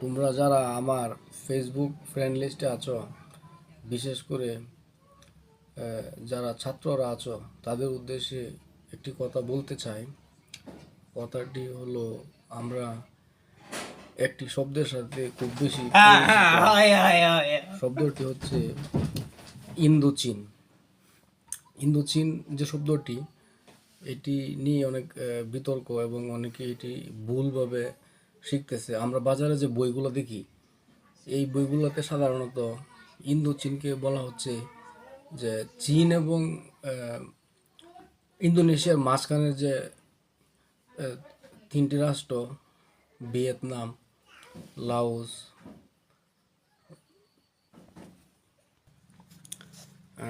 তোমরা যারা আমার ফেসবুক ফ্রেন্ড লিস্টে আছো বিশেষ করে যারা ছাত্ররা আছো তাদের উদ্দেশ্যে একটি কথা বলতে চাই। কথাটি হলো আমরা একটি শব্দের সাথে খুব বেশি শব্দটি হচ্ছে ইন্দোচীন। ইন্দোচীন যে শব্দটি এটি নিয়ে অনেক বিতর্ক এবং অনেকে এটি ভুলভাবে শিখতেছে। আমরা বাজারে যে বইগুলো দেখি, এই বইগুলোতে সাধারণত ইন্দোচীনকে বলা হচ্ছে যে চীন এবং ইন্দোনেশিয়ার মাঝখানের যে তিনটি রাষ্ট্র, ভিয়েতনাম, লাওস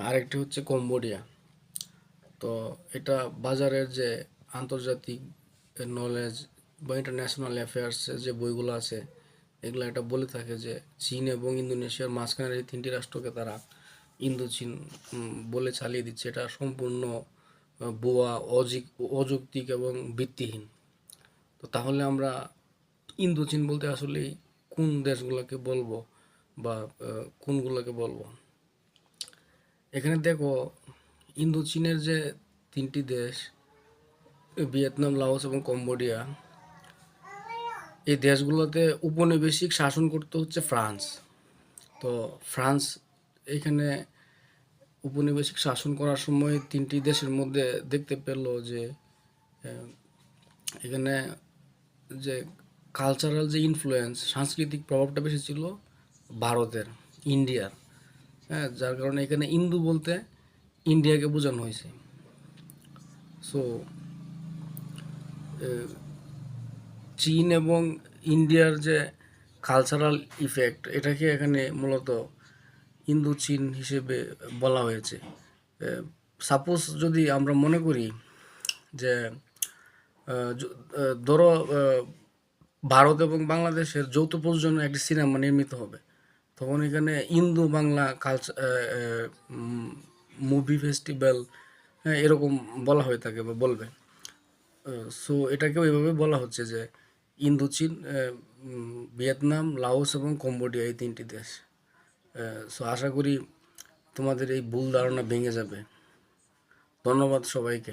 আরেকটি হচ্ছে কম্বোডিয়া। তো এটা বাজারের যে আন্তর্জাতিক নলেজ বা ইন্টারন্যাশনাল অ্যাফেয়ার্সের যে বইগুলো আছে, এগুলো এটা বলে থাকে যে চীন এবং ইন্দোনেশিয়ার মাঝখানের এই তিনটি রাষ্ট্রকে তারা ইন্দো চীন বলে চালিয়ে দিচ্ছে। এটা সম্পূর্ণ বোয়া অজিক অযৌক্তিক এবং ভিত্তিহীন। তো তাহলে আমরা ইন্দো চীন বলতে আসলে কোন দেশগুলোকে বলব বা কোনগুলোকে বলব? এখানে দেখো ইন্দো চীনের যে তিনটি দেশ ভিয়েতনাম, লাওস এবং কম্বোডিয়া এই দেশগুলোতে উপনিবেশিক শাসন করতে হচ্ছে ফ্রান্স। তো ফ্রান্স এখানে উপনিবেশিক শাসন করার সময় তিনটি দেশের মধ্যে দেখতে পেল যে এখানে যে কালচারাল যে ইনফ্লুয়েন্স সাংস্কৃতিক প্রভাবটা বেশি ছিল ভারতের, ইন্ডিয়ার। হ্যাঁ যার কারণে এখানে ইন্দু বলতে ইন্ডিয়াকে বোঝানো হয়েছে। সো চীন এবং ইন্ডিয়ার যে কালচারাল ইফেক্ট এটাকে এখানে মূলত ইন্দো চীন হিসেবে বলা হয়েছে। সাপোজ যদি আমরা মনে করি যে ধরো ভারত এবং বাংলাদেশের যৌথ প্রযোজনে একটি সিনেমা নির্মিত হবে, তখন এখানে Indo Bangla culture movie festival এরকম বলা হয়ে থাকে বা বলবে। সো এটাকেও এভাবে বলা হচ্ছে যে ইন্দো চীন আহ, উম, ভিয়েতনাম লাওস এবং কম্বোডিয়া এই তিনটি দেশ। সো আশা করি তোমাদের এই ভুল ধারণা ভেঙে যাবে। ধন্যবাদ সবাইকে।